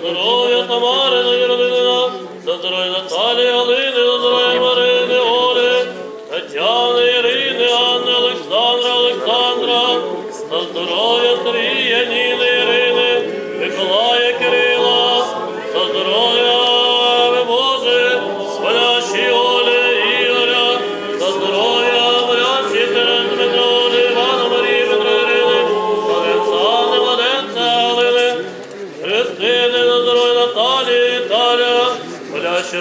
здоров'я Тамариної родини, за здоров'я Наталії, Галини,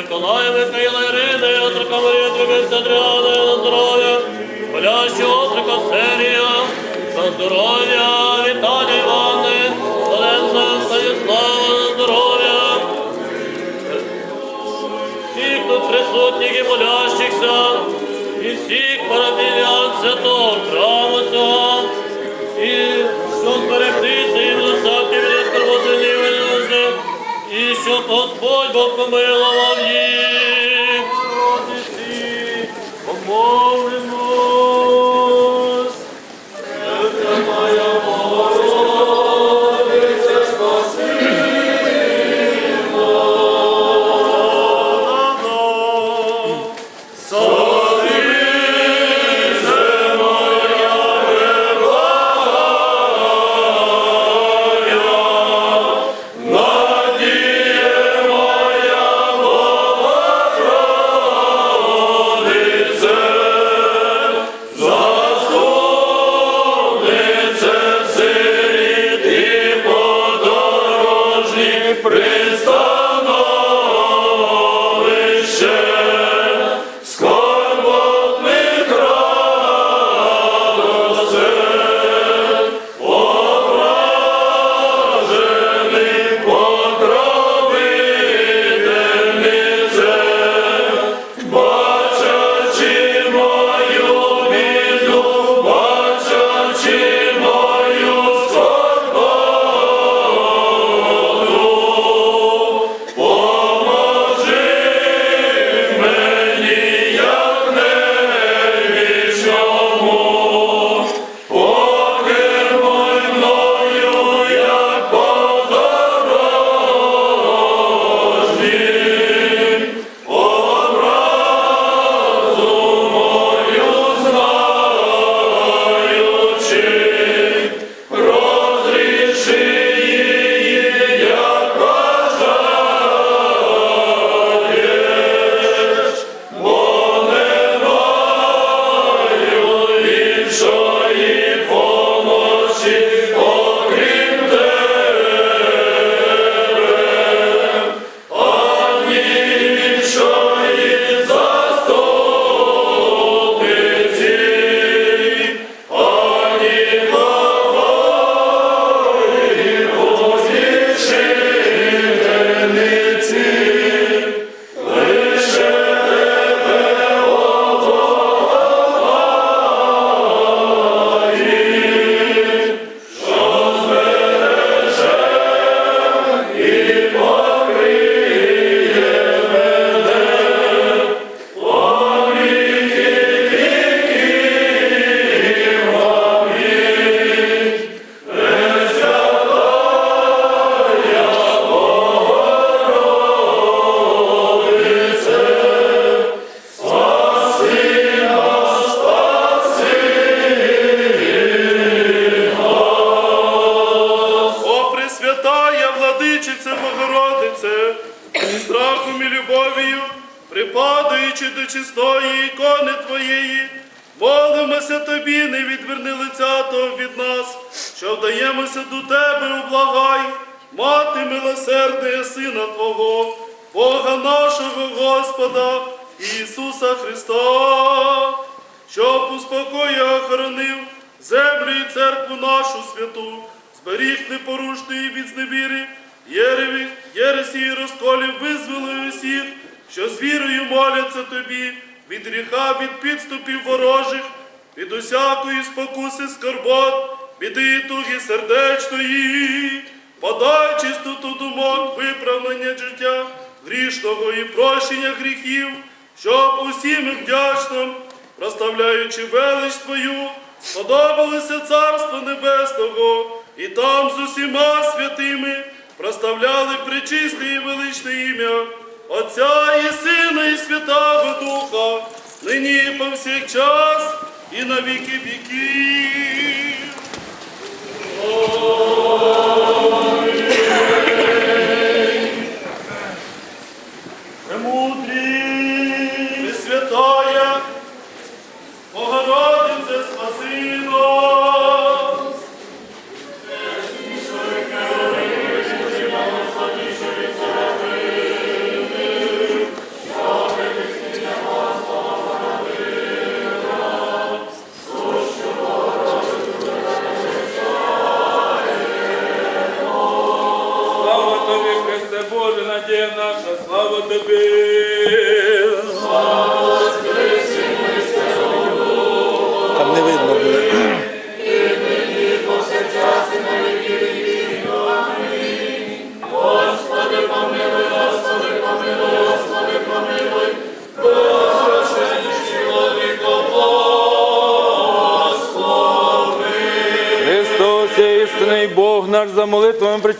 Миколая, Михайла, Ірини, Отрока Марія, Трубинця, Адріани, на здоров'я, Молящі Отрока Серія, за здоров'я Віталія Івани, Оленця, Станіслава, на здоров'я, всіх тут присутніх і молящихся, і всіх парафіян святого храму цього, і щоб зберегтися і милосердя від скорботи і щоб Господь Бог помилував що до Тебе, ублагай, мати милосердия Сина Твого, Бога нашого Господа Ісуса Христа, щоб у спокої охоронив землю і церкву нашу святу, зберіг непорушної від зневіри, єреві, єресі і розколів визволи усіх, що з вірою моляться тобі, від гріха, від підступів ворожих, від усякої спокуси скорбот, біди туги сердечної, подай чистоту думок, виправлення життя грішного і прощення гріхів, щоб усім вдячним, проставляючи велич Твою, сподобалося Царство Небесного, і там з усіма святими, проставляли причисте і величне ім'я Отця і Сина, і Святого Духа, нині і повсякчас, і на віки віків.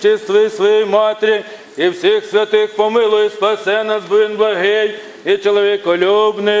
Причистої своєї матері і всіх святих помилуй, спасе нас, бо він благий і чоловіколюбний.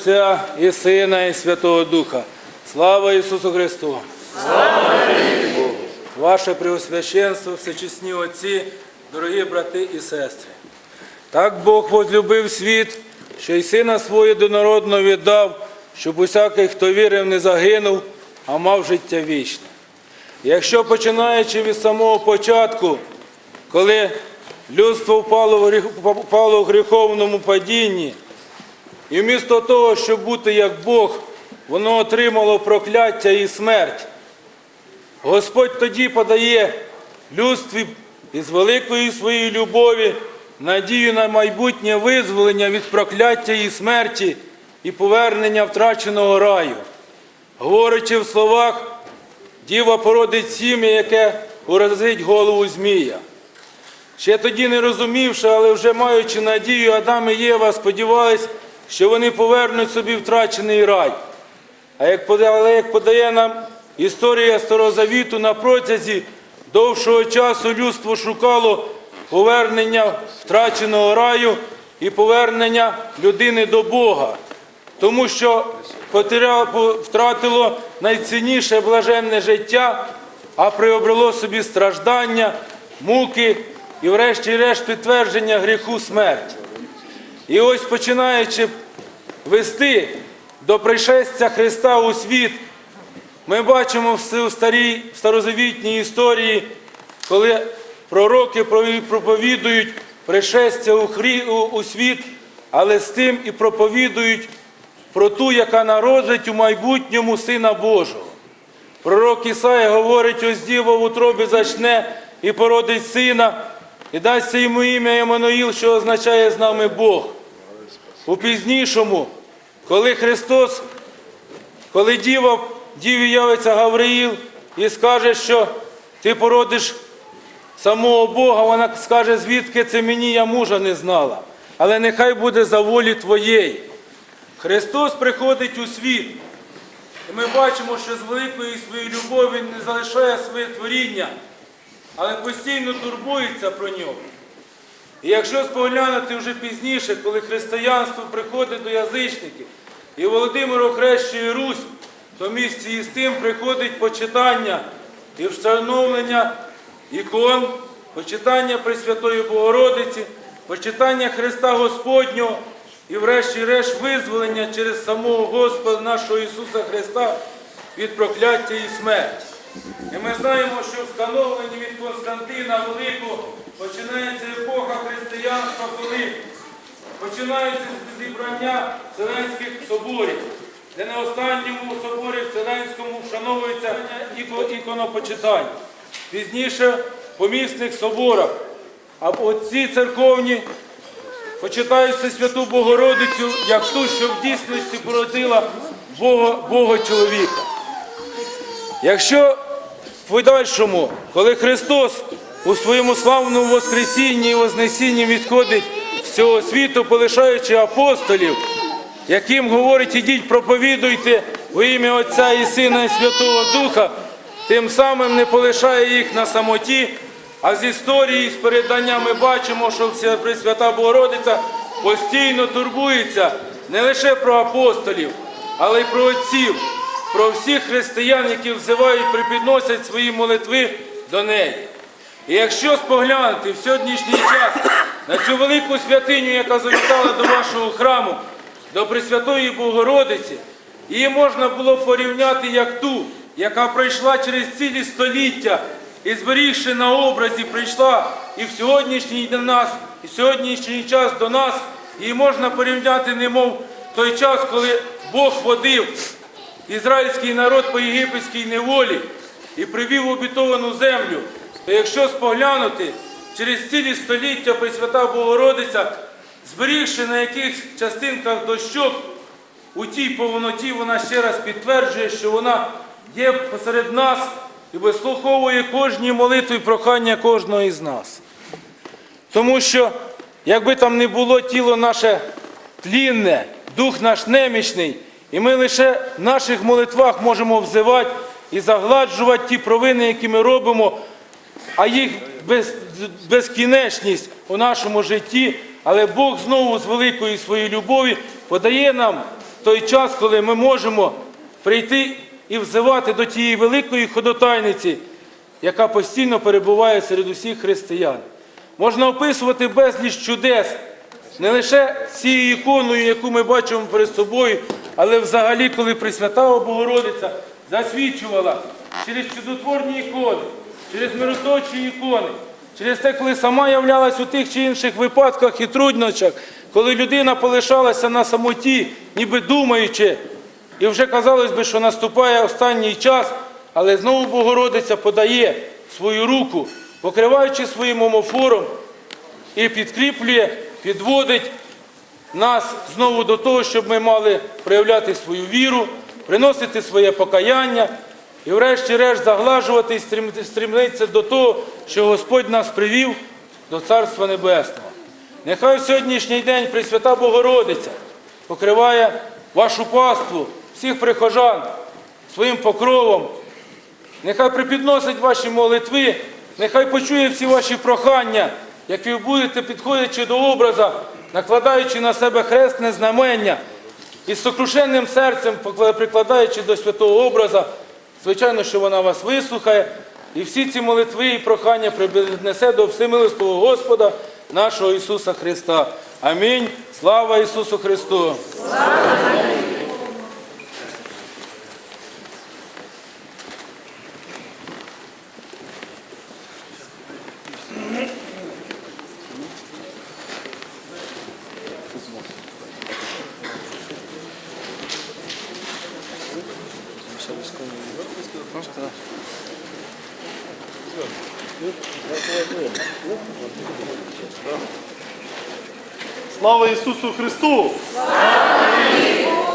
Отця і Сина, і Святого Духа. Слава Ісусу Христу! Ваше Преосвященство, всечесні Отці, дорогі брати і сестри. Так Бог возлюбив світ, що й Сина свого єдинородного віддав, щоб усякий, хто вірив, не загинув, а мав життя вічне. Якщо починаючи від самого початку, коли людство впало в гріховному падінні, і вмісто того, щоб бути як Бог, воно отримало прокляття і смерть. Господь тоді подає людстві із великої своєї любові надію на майбутнє визволення від прокляття і смерті і повернення втраченого раю. Говорячи в словах, діва породить сім'я, яке уразить голову Змія. Ще тоді не розумівши, але вже маючи надію, Адам і Єва сподівались, що вони повернуть собі втрачений рай. А як подає, як подає нам історія Старозавіту, на протязі довшого часу людство шукало повернення втраченого раю і повернення людини до Бога, тому що втратило найцінніше блаженне життя, а приобрело собі страждання, муки і, врешті-решт, підтвердження гріху смерть. І ось починаючи вести до пришестя Христа у світ, ми бачимо в у старій старозавітній історії, коли пророки проповідують пришестя у, хрі, у, у світ, але з тим і проповідують про ту, яка народить у майбутньому Сина Божого. Пророк Ісая говорить, ось діва в утробі зачне і породить сина, і дасться йому ім'я Еммануїл, що означає з нами Бог. У пізнішому, коли Христос, коли діва, діві явиться Гавриїл і скаже, що ти породиш самого Бога, вона скаже, звідки це мені, я мужа не знала. Але нехай буде за волі твоєї. Христос приходить у світ. І ми бачимо, що з великої своєї любові Він не залишає своє творіння, але постійно турбується про нього. І якщо споглянути вже пізніше, коли християнство приходить до язичників, і Володимир охрещує Русь, то місці із тим приходить почитання і встановлення ікон, почитання Пресвятої Богородиці, почитання Христа Господнього і врешті-решт визволення через самого Господа нашого Ісуса Христа від прокляття і смерті. І ми знаємо, що встановлені від Константина Великого починається епоха християнства, коли починається з зібрання Вселенських соборів, де на останньому соборі Вселенському вшановується іко- іконопочитання. Пізніше в помісних соборах. А отці церковні почитаються Святу Богородицю як ту, що в дійсності породила Бога, Бога чоловіка. Якщо в подальшому, коли Христос у своєму славному Воскресінні і Вознесінні відходить з цього світу, полишаючи апостолів, яким говорить, ідіть проповідуйте во ім'я Отця і Сина і Святого Духа, тим самим не полишає їх на самоті, а з історії, з передання ми бачимо, що вся Пресвята Богородиця постійно турбується не лише про апостолів, але й про отців, про всіх християн, які взивають, припідносять свої молитви до неї. І якщо споглянути в сьогоднішній час на цю велику святиню, яка завітала до вашого храму, до Пресвятої Богородиці, її можна було порівняти як ту, яка пройшла через цілі століття і зберігши на образі, прийшла і в сьогоднішній до нас, і в сьогоднішній час до нас, її можна порівняти, немов той час, коли Бог водив ізраїльський народ по єгипетській неволі і привів обітовану землю, то якщо споглянути через цілі століття Пресвята Богородиця, зберігши на яких частинках дощок, у тій повноті вона ще раз підтверджує, що вона є посеред нас і вислуховує кожні молитви і прохання кожного із нас. Тому що, якби там не було тіло наше тлінне, дух наш немічний, і ми лише в наших молитвах можемо взивати і загладжувати ті провини, які ми робимо, а їх без, безкінечність у нашому житті. Але Бог знову з великої своєї любові подає нам той час, коли ми можемо прийти і взивати до тієї великої ходотайниці, яка постійно перебуває серед усіх християн. Можна описувати безліч чудес, не лише цією іконою, яку ми бачимо перед собою, але взагалі, коли Пресвята Богородиця засвідчувала через чудотворні ікони, через мироточі ікони, через те, коли сама являлась у тих чи інших випадках і труднощах, коли людина полишалася на самоті, ніби думаючи, і вже казалось би, що наступає останній час, але знову Богородиця подає свою руку, покриваючи своїм омофором, і підкріплює, підводить нас знову до того, щоб ми мали проявляти свою віру, приносити своє покаяння і, врешті-решт, заглажувати і стрім- стрімитися до того, що Господь нас привів до Царства Небесного. Нехай в сьогоднішній день Пресвята Богородиця покриває вашу паству, всіх прихожан своїм покровом, Нехай припідносить ваші молитви, нехай почує всі ваші прохання, як ви будете, підходячи до образа, накладаючи на себе хрестне знамення і з сокрушенним серцем прикладаючи до святого образа, звичайно, що вона вас вислухає, і всі ці молитви і прохання принесе до всемилостого Господа нашого Ісуса Христа. Амінь. Слава Ісусу Христу! Слава Ісусу Христу!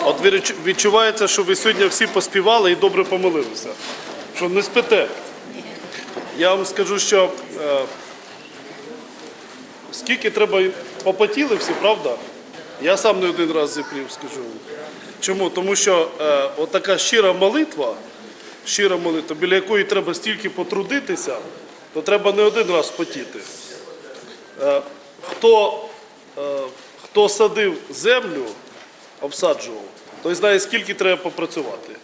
От відч- відчувається, що ви сьогодні всі поспівали і добре помолилися. Що не спите. Я вам скажу, що е, скільки треба попотіли всі, правда? Я сам не один раз зіпрів, скажу. Чому? Тому що е, отака щира молитва, щира молитва, біля якої треба стільки потрудитися, то треба не один раз потіти. Е, хто, е, хто садив землю, обсаджував, той знає, скільки треба попрацювати.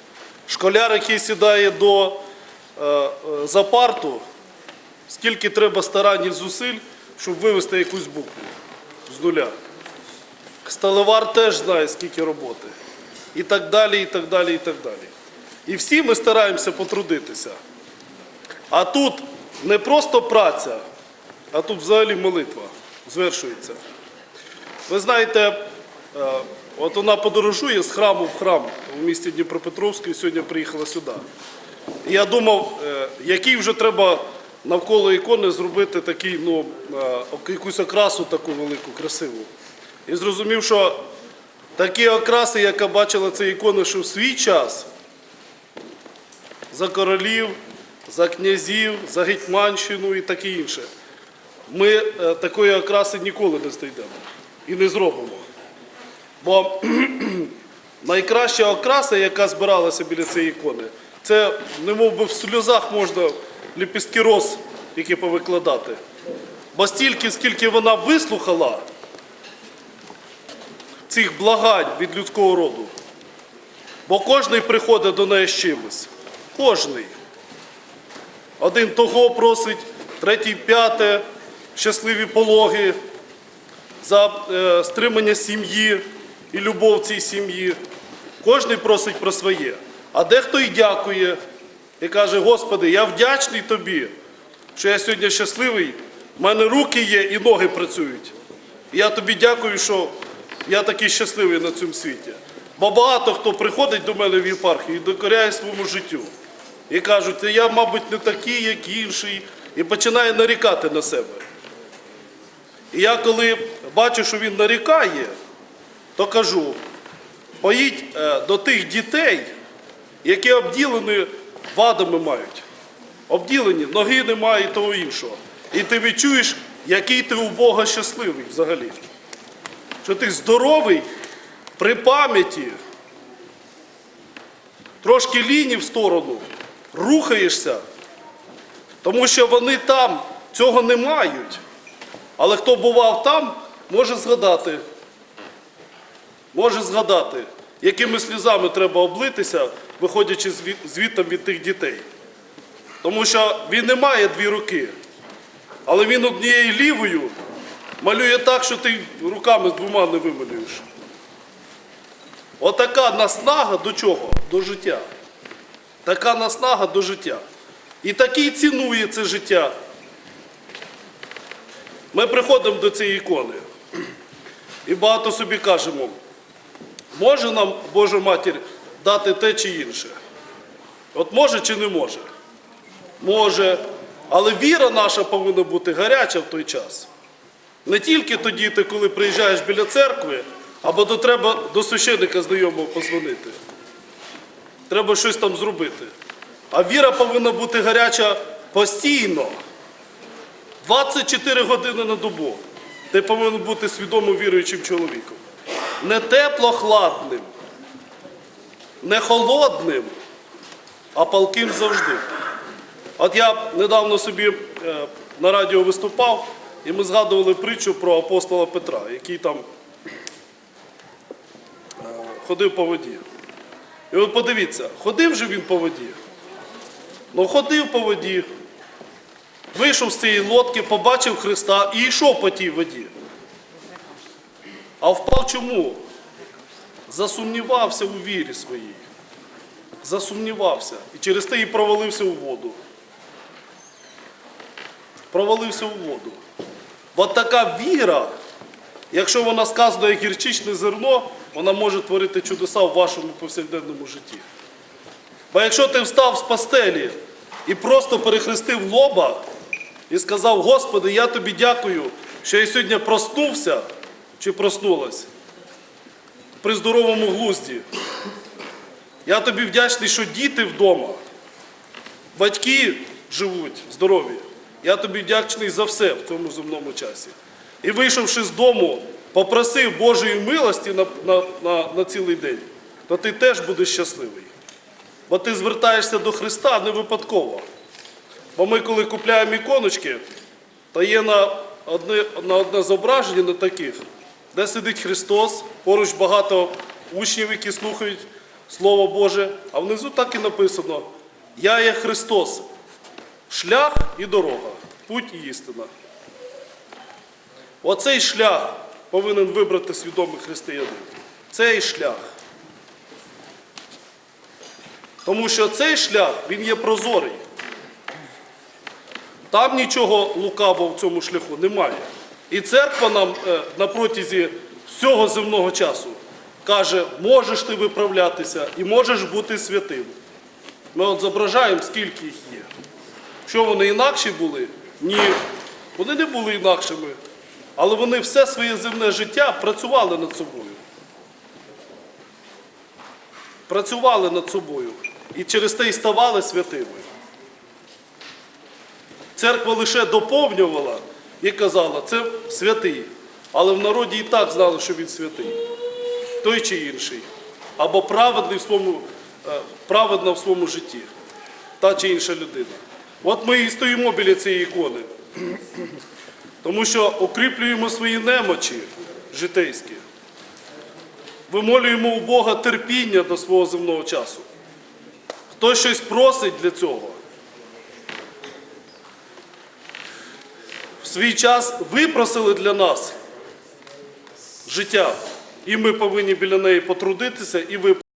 Школяр, який сідає до е, за парту, скільки треба старань і зусиль, щоб вивести якусь букву з нуля. Сталевар теж знає, скільки роботи. І так далі, і так далі, і так далі. І всі ми стараємося потрудитися. А тут не просто праця, а тут взагалі молитва звершується. Ви знаєте, е, от вона подорожує з храму в храм у місті Дніпропетровську і сьогодні приїхала сюди. Я думав, е, який вже треба навколо ікони зробити такий, ну, е, якусь окрасу таку велику, красиву. І зрозумів, що такі окраси, яка бачила ці ікони, що в свій час за королів, за князів, за гетьманщину і таке інше. Ми е, такої окраси ніколи не знайдемо і не зробимо. Бо найкраща окраса, яка збиралася біля цієї ікони, це немов би в сльозах можна ліпістки роз, які повикладати. Бо стільки, скільки вона вислухала цих благань від людського роду, бо кожний приходить до неї з чимось. Кожний. Один того просить, третій п'яте, щасливі пологи, за е, стримання сім'ї і любов цій сім'ї. Кожний просить про своє. А дехто і дякує і каже: Господи, я вдячний тобі, що я сьогодні щасливий, в мене руки є і ноги працюють. І я тобі дякую, що я такий щасливий на цьому світі. Бо багато хто приходить до мене в єпархію і докоряє своєму життю. І кажуть, я, мабуть, не такий, як інший, і починає нарікати на себе. І я коли бачу, що він нарікає, то кажу, поїдь е, до тих дітей, які обділені вадами мають. Обділені, ноги немає і того іншого. І ти відчуєш, який ти у Бога щасливий взагалі. Що ти здоровий при пам'яті, трошки ліні в сторону, рухаєшся, тому що вони там цього не мають. Але хто бував там, може згадати. Може згадати, якими сльозами треба облитися, виходячи зві- звідти від тих дітей. Тому що він не має дві руки, але він однією лівою малює так, що ти руками двома не вималюєш. Отака наснага до чого? До життя. Така наснага до життя. І такий цінує це життя. Ми приходимо до цієї ікони і багато собі кажемо, може нам Божа Матір дати те чи інше? От може чи не може? Може. Але віра наша повинна бути гаряча в той час. Не тільки тоді, ти, коли приїжджаєш біля церкви, або то треба до священника знайомого позвонити. Треба щось там зробити. А віра повинна бути гаряча постійно. 24 години на добу. Ти повинен бути свідомо віруючим чоловіком. Не тепло-хладним, не холодним, а палким завжди. От я недавно собі е, на радіо виступав, і ми згадували притчу про апостола Петра, який там е, ходив по воді. І от подивіться, ходив же він по воді. Ну, ходив по воді, вийшов з цієї лодки, побачив Христа і йшов по тій воді. А впав чому? Засумнівався у вірі своїй. Засумнівався. І через те і провалився у воду. Провалився у воду. От така віра, якщо вона сказана як гірчичне зерно, вона може творити чудеса в вашому повсякденному житті. Бо якщо ти встав з постелі і просто перехрестив лоба і сказав, Господи, я тобі дякую, що я сьогодні проснувся чи проснулась при здоровому глузді. Я тобі вдячний, що діти вдома, батьки живуть здорові. Я тобі вдячний за все в цьому земному часі. І вийшовши з дому, попросив Божої милості на, на, на, на цілий день, то ти теж будеш щасливий. Бо ти звертаєшся до Христа не випадково. Бо ми, коли купляємо іконочки, то є на одне, на одне зображення на таких, де сидить Христос, поруч багато учнів, які слухають Слово Боже, а внизу так і написано Я є Христос, шлях і дорога, путь і істина. Оцей шлях повинен вибрати свідомий християнин. Цей шлях. Тому що цей шлях, він є прозорий. Там нічого лукавого в цьому шляху немає. І церква нам е, на протязі всього земного часу каже, можеш ти виправлятися і можеш бути святим. Ми от зображаємо, скільки їх є. Що вони інакші були? Ні. Вони не були інакшими. Але вони все своє земне життя працювали над собою. Працювали над собою. І через те й ставали святими. Церква лише доповнювала і казала, це святий. Але в народі і так знали, що він святий. Той чи інший. Або праведний в своєму, е, праведна в своєму житті. Та чи інша людина. От ми і стоїмо біля цієї ікони. Тому що укріплюємо свої немочі житейські. Вимолюємо у Бога терпіння до свого земного часу. Хтось щось просить для цього. В свій час випросили для нас життя. І ми повинні біля неї потрудитися і випросити.